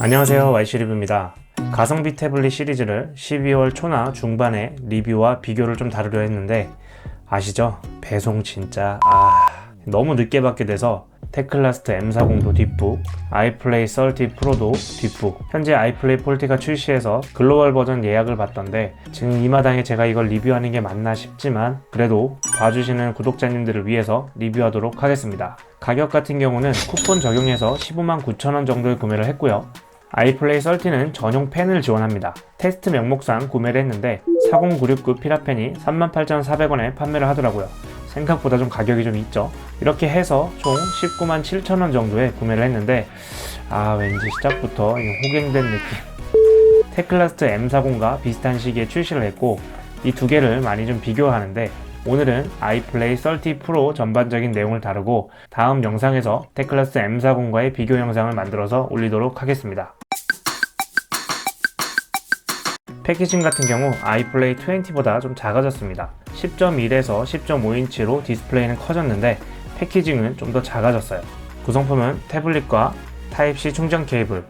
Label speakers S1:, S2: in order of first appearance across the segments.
S1: 안녕하세요 YC리뷰입니다. 가성비 태블릿 시리즈를 12월 초나 중반에 리뷰와 비교를 좀 다루려 했는데 아시죠? 배송 진짜 아 너무 늦게 받게 돼서 테클라스트 M40도 뒷북, 아이플레이 30 프로도 뒷북 현재 아이플레이 폴티가 출시해서 글로벌 버전 예약을 받던데 지금 이 마당에 제가 이걸 리뷰하는 게 맞나 싶지만 그래도 봐주시는 구독자님들을 위해서 리뷰하도록 하겠습니다. 가격 같은 경우는 쿠폰 적용해서 15만 9천원 정도에 구매를 했고요 아이플레이 30는 전용 펜을 지원합니다. 테스트 명목상 구매를 했는데 4096급 피라펜이 38,400원에 판매를 하더라고요. 생각보다 좀 가격이 좀 있죠. 이렇게 해서 총 19만 7천원 정도에 구매를 했는데 아 왠지 시작부터 이 호갱된 느낌. 테클라스트 M40과 비슷한 시기에 출시를 했고 이 두 개를 많이 좀 비교하는데 오늘은 아이플레이 30 프로 전반적인 내용을 다루고 다음 영상에서 테클라스 M40과의 비교 영상을 만들어서 올리도록 하겠습니다. 패키징 같은 경우 아이플레이 20보다 좀 작아졌습니다. 10.1에서 10.5인치로 디스플레이는 커졌는데 패키징은 좀 더 작아졌어요. 구성품은 태블릿과 타입C 충전 케이블,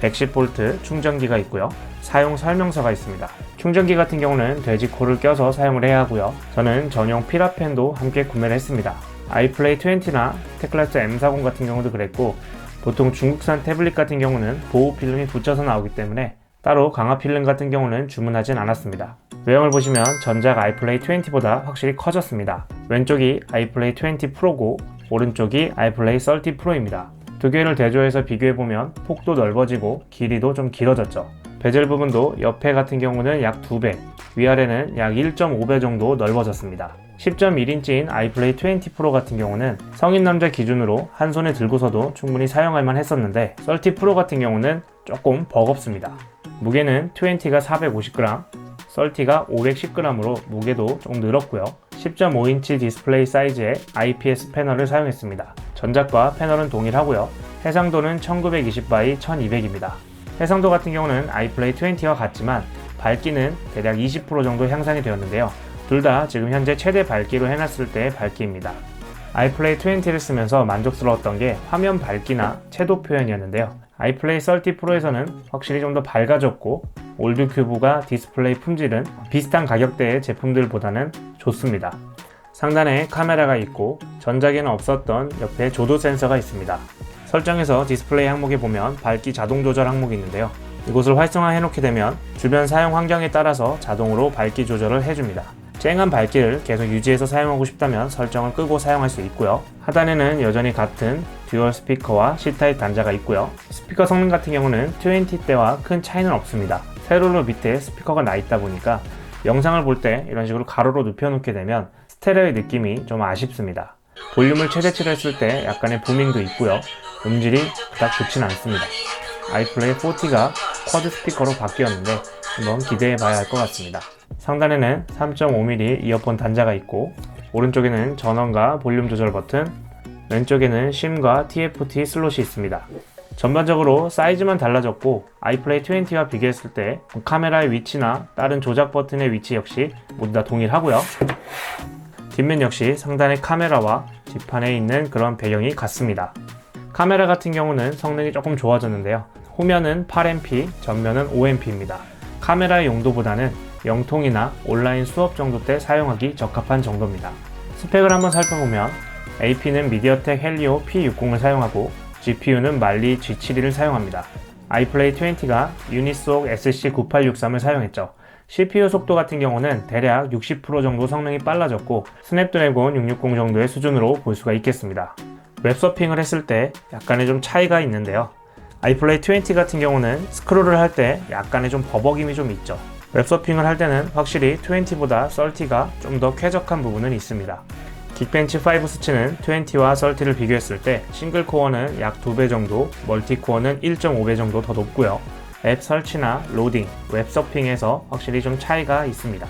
S1: 110V 충전기가 있고요. 사용 설명서가 있습니다. 충전기 같은 경우는 돼지코를 껴서 사용을 해야 하고요. 저는 전용 피라펜도 함께 구매를 했습니다. 아이플레이 20나 테클라스 M40 같은 경우도 그랬고 보통 중국산 태블릿 같은 경우는 보호 필름이 붙여서 나오기 때문에 따로 강화 필름 같은 경우는 주문하진 않았습니다. 외형을 보시면 전작 아이플레이 20보다 확실히 커졌습니다. 왼쪽이 아이플레이 20 프로고 오른쪽이 아이플레이 30 프로입니다. 두 개를 대조해서 비교해보면 폭도 넓어지고 길이도 좀 길어졌죠. 베젤 부분도 옆에 같은 경우는 약 2배, 위아래는 약 1.5배 정도 넓어졌습니다. 10.1인치인 아이플레이 20 프로 같은 경우는 성인 남자 기준으로 한 손에 들고서도 충분히 사용할 만 했었는데 30 프로 같은 경우는 조금 버겁습니다. 무게는 20가 450g, 30가 510g으로 무게도 좀 늘었고요. 10.5인치 디스플레이 사이즈의 IPS 패널을 사용했습니다. 전작과 패널은 동일하고요. 해상도는 1920by 1200입니다. 해상도 같은 경우는 아이플레이 20와 같지만 밝기는 대략 20% 정도 향상이 되었는데요. 둘 다 지금 현재 최대 밝기로 해놨을 때의 밝기입니다. 아이플레이 20를 쓰면서 만족스러웠던 게 화면 밝기나 채도 표현이었는데요. 아이플레이 30 프로에서는 확실히 좀 더 밝아졌고 올드 큐브가 디스플레이 품질은 비슷한 가격대의 제품들보다는 좋습니다. 상단에 카메라가 있고 전작에는 없었던 옆에 조도 센서가 있습니다. 설정에서 디스플레이 항목에 보면 밝기 자동 조절 항목이 있는데요. 이곳을 활성화해 놓게 되면 주변 사용 환경에 따라서 자동으로 밝기 조절을 해줍니다. 쨍한 밝기를 계속 유지해서 사용하고 싶다면 설정을 끄고 사용할 수 있고요. 하단에는 여전히 같은 듀얼 스피커와 C타입 단자가 있고요. 스피커 성능 같은 경우는 20 때와 큰 차이는 없습니다. 세로로 밑에 스피커가 나 있다 보니까 영상을 볼 때 이런 식으로 가로로 눕혀놓게 되면 스테레오의 느낌이 좀 아쉽습니다. 볼륨을 최대치로 했을 때 약간의 부밍도 있고요. 음질이 그닥 좋진 않습니다. 아이플레이 40가 쿼드 스피커로 바뀌었는데 한번 기대해 봐야 할 것 같습니다. 상단에는 3.5mm 이어폰 단자가 있고 오른쪽에는 전원과 볼륨 조절 버튼 왼쪽에는 심과 TFT 슬롯이 있습니다. 전반적으로 사이즈만 달라졌고 아이플레이 20와 비교했을 때 카메라의 위치나 다른 조작 버튼의 위치 역시 모두 다 동일하고요. 뒷면 역시 상단의 카메라와 뒷판에 있는 그런 배경이 같습니다. 카메라 같은 경우는 성능이 조금 좋아졌는데요. 후면은 8MP, 전면은 5MP입니다. 카메라의 용도보다는 영통이나 온라인 수업 정도 때 사용하기 적합한 정도입니다. 스펙을 한번 살펴보면 AP는 미디어텍 헬리오 P60을 사용하고 GPU는 말리 G72를 사용합니다. 아이플레이 20가 유니속 SC9863을 사용했죠. CPU 속도 같은 경우는 대략 60% 정도 성능이 빨라졌고 스냅드래곤 660 정도의 수준으로 볼 수가 있겠습니다. 웹서핑을 했을 때 약간의 좀 차이가 있는데요. 아이플레이 20 같은 경우는 스크롤을 할 때 약간의 좀 버벅임이 좀 있죠. 웹서핑을 할 때는 확실히 20보다 30가 좀 더 쾌적한 부분은 있습니다. 긱벤치 5 수치는 20와 30를 비교했을 때 싱글 코어는 약 2배 정도, 멀티 코어는 1.5배 정도 더 높고요. 앱 설치나 로딩, 웹 서핑에서 확실히 좀 차이가 있습니다.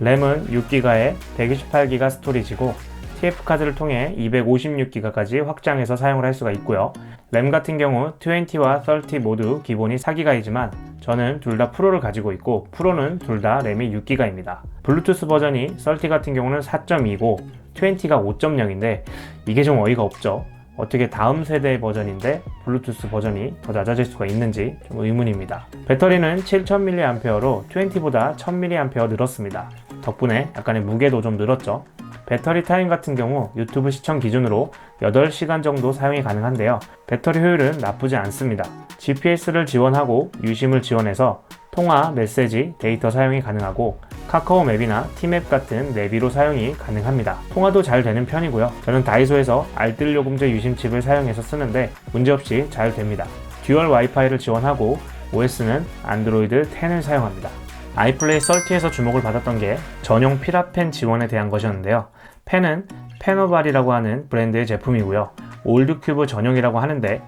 S1: 램은 6기가에 128기가 스토리지고 TF카드를 통해 256기가까지 확장해서 사용을 할 수가 있고요. 램 같은 경우 20와 30 모두 기본이 4기가이지만 저는 둘 다 프로를 가지고 있고 프로는 둘 다 램이 6기가입니다. 블루투스 버전이 30 같은 경우는 4.2고 20가 5.0인데 이게 좀 어이가 없죠. 어떻게 다음 세대의 버전인데 블루투스 버전이 더 낮아질 수가 있는지 좀 의문입니다. 배터리는 7000mAh로 20보다 1000mAh 늘었습니다. 덕분에 약간의 무게도 좀 늘었죠. 배터리 타임 같은 경우 유튜브 시청 기준으로 8시간 정도 사용이 가능한데요. 배터리 효율은 나쁘지 않습니다. GPS를 지원하고 유심을 지원해서 통화, 메시지, 데이터 사용이 가능하고 카카오 맵이나 티맵 같은 내비로 사용이 가능합니다. 통화도 잘 되는 편이고요. 저는 다이소에서 알뜰 요금제 유심 칩을 사용해서 쓰는데 문제없이 잘 됩니다. 듀얼 와이파이를 지원하고 OS는 안드로이드 10을 사용합니다. 아이플레이 30에서 주목을 받았던 게 전용 피라펜 지원에 대한 것이었는데요. 펜은 페너발이라고 하는 브랜드의 제품이고요. 올드큐브 전용이라고 하는데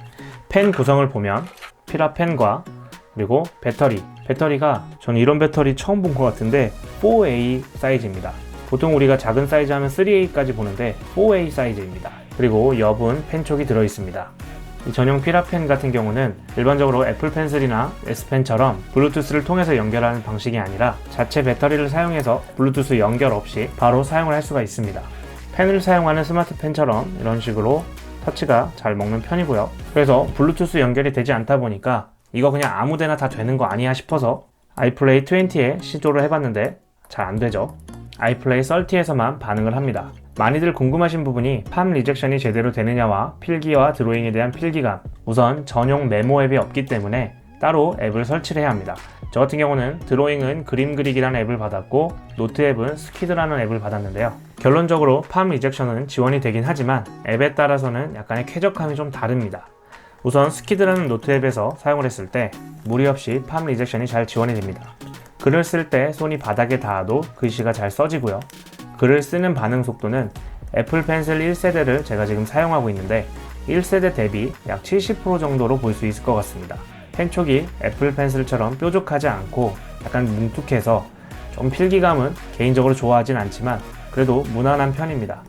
S1: 펜 구성을 보면 피라펜과 그리고 배터리 배터리가 저는 이런 배터리 처음 본 것 같은데 4A 사이즈입니다. 보통 우리가 작은 사이즈 하면 3A까지 보는데 4A 사이즈입니다. 그리고 옅은 펜촉이 들어 있습니다. 이 전용 피라펜 같은 경우는 일반적으로 애플 펜슬이나 S펜처럼 블루투스를 통해서 연결하는 방식이 아니라 자체 배터리를 사용해서 블루투스 연결 없이 바로 사용을 할 수가 있습니다. 펜을 사용하는 스마트 펜처럼 이런 식으로 터치가 잘 먹는 편이고요. 그래서 블루투스 연결이 되지 않다 보니까 이거 그냥 아무데나 다 되는 거 아니야 싶어서 아이플레이 20에 시도를 해봤는데 잘 안 되죠. 아이플레이 30에서만 반응을 합니다. 많이들 궁금하신 부분이 팜 리젝션이 제대로 되느냐와 필기와 드로잉에 대한 필기감. 우선 전용 메모 앱이 없기 때문에 따로 앱을 설치를 해야 합니다. 저 같은 경우는 드로잉은 그림 그리기라는 앱을 받았고 노트 앱은 스키드라는 앱을 받았는데요. 결론적으로 팜 리젝션은 지원이 되긴 하지만 앱에 따라서는 약간의 쾌적함이 좀 다릅니다. 우선 스키드라는 노트 앱에서 사용을 했을 때 무리 없이 팜 리젝션이 잘 지원이 됩니다. 글을 쓸 때 손이 바닥에 닿아도 글씨가 잘 써지고요. 글을 쓰는 반응 속도는 애플 펜슬 1세대를 제가 지금 사용하고 있는데 1세대 대비 약 70% 정도로 볼 수 있을 것 같습니다. 펜촉이 애플 펜슬처럼 뾰족하지 않고 약간 뭉툭해서 좀 필기감은 개인적으로 좋아하진 않지만 그래도 무난한 편입니다.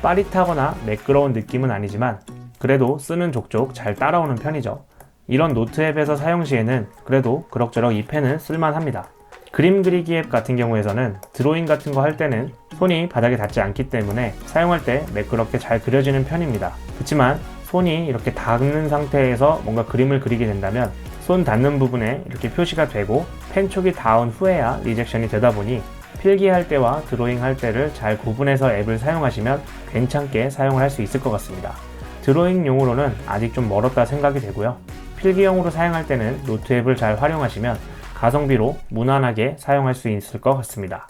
S1: 빠릿하거나 매끄러운 느낌은 아니지만 그래도 쓰는 족족 잘 따라오는 편이죠. 이런 노트 앱에서 사용 시에는 그래도 그럭저럭 이 펜은 쓸만합니다. 그림 그리기 앱 같은 경우에서는 드로잉 같은 거 할 때는 손이 바닥에 닿지 않기 때문에 사용할 때 매끄럽게 잘 그려지는 편입니다. 그렇지만 손이 이렇게 닿는 상태에서 뭔가 그림을 그리게 된다면 손 닿는 부분에 이렇게 표시가 되고 펜촉이 닿은 후에야 리젝션이 되다 보니 필기할 때와 드로잉 할 때를 잘 구분해서 앱을 사용하시면 괜찮게 사용을 할 수 있을 것 같습니다. 드로잉용으로는 아직 좀 멀었다 생각이 되고요. 필기용으로 사용할 때는 노트 앱을 잘 활용하시면 가성비로 무난하게 사용할 수 있을 것 같습니다.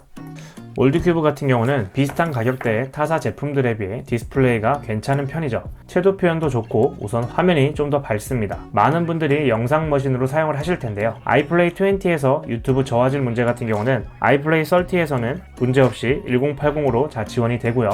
S1: 올드큐브 같은 경우는 비슷한 가격대의 타사 제품들에 비해 디스플레이가 괜찮은 편이죠. 채도 표현도 좋고 우선 화면이 좀 더 밝습니다. 많은 분들이 영상 머신으로 사용을 하실 텐데요. 아이플레이 20에서 유튜브 저화질 문제 같은 경우는 아이플레이 30에서는 문제없이 1080으로 잘 지원이 되고요.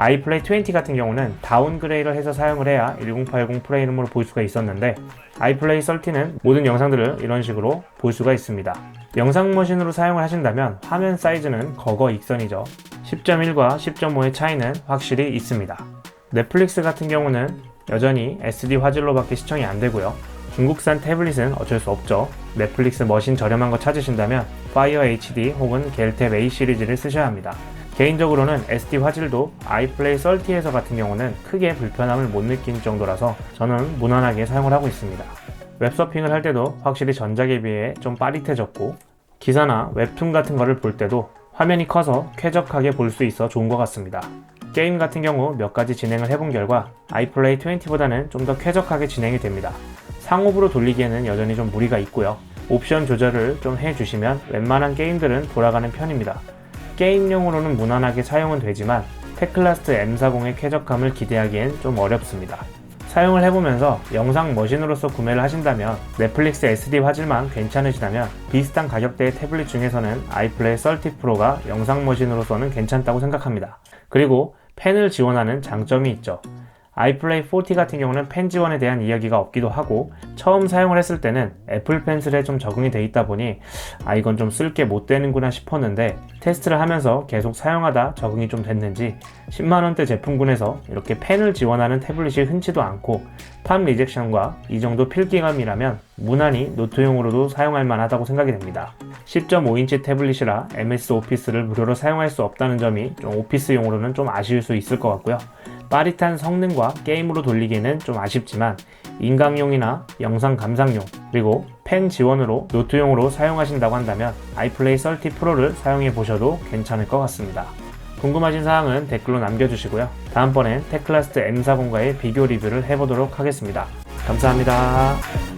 S1: 아이플레이 20 같은 경우는 다운그레이를 해서 사용을 해야 1080 프레임으로 볼 수가 있었는데 아이플레이 30는 모든 영상들을 이런 식으로 볼 수가 있습니다. 영상 머신으로 사용을 하신다면 화면 사이즈는 거거 익선이죠. 10.1과 10.5의 차이는 확실히 있습니다. 넷플릭스 같은 경우는 여전히 SD 화질로밖에 시청이 안 되고요. 중국산 태블릿은 어쩔 수 없죠. 넷플릭스 머신 저렴한 거 찾으신다면 파이어 HD 혹은 겔탭 A 시리즈를 쓰셔야 합니다. 개인적으로는 SD 화질도 아이플레이 30에서 같은 경우는 크게 불편함을 못 느낀 정도라서 저는 무난하게 사용을 하고 있습니다. 웹서핑을 할 때도 확실히 전작에 비해 좀 빠릿해졌고 기사나 웹툰 같은 거를 볼 때도 화면이 커서 쾌적하게 볼 수 있어 좋은 것 같습니다. 게임 같은 경우 몇 가지 진행을 해본 결과 아이플레이 20보다는 좀 더 쾌적하게 진행이 됩니다. 상업으로 돌리기에는 여전히 좀 무리가 있고요. 옵션 조절을 좀 해주시면 웬만한 게임들은 돌아가는 편입니다. 게임용으로는 무난하게 사용은 되지만 테클라스트 M40의 쾌적함을 기대하기엔 좀 어렵습니다. 사용을 해보면서 영상 머신으로서 구매를 하신다면 넷플릭스 SD 화질만 괜찮으시다면 비슷한 가격대의 태블릿 중에서는 아이플레이 30 프로가 영상 머신으로서는 괜찮다고 생각합니다. 그리고 펜을 지원하는 장점이 있죠. 아이플레이 40 같은 경우는 펜 지원에 대한 이야기가 없기도 하고 처음 사용을 했을 때는 애플 펜슬에 좀 적응이 돼 있다 보니 아 이건 좀 쓸 게 못 되는구나 싶었는데 테스트를 하면서 계속 사용하다 적응이 좀 됐는지 10만원대 제품군에서 이렇게 펜을 지원하는 태블릿이 흔치도 않고 팜 리젝션과 이 정도 필기감이라면 무난히 노트용으로도 사용할 만하다고 생각이 됩니다. 10.5인치 태블릿이라 MS 오피스를 무료로 사용할 수 없다는 점이 좀 오피스용으로는 좀 아쉬울 수 있을 것 같고요. 빠릿한 성능과 게임으로 돌리기에는 좀 아쉽지만 인강용이나 영상 감상용 그리고 펜 지원으로 노트용으로 사용하신다고 한다면 아이플레이 30 프로를 사용해 보셔도 괜찮을 것 같습니다. 궁금하신 사항은 댓글로 남겨주시고요. 다음번엔 테클라스트 M40과의 비교 리뷰를 해보도록 하겠습니다. 감사합니다.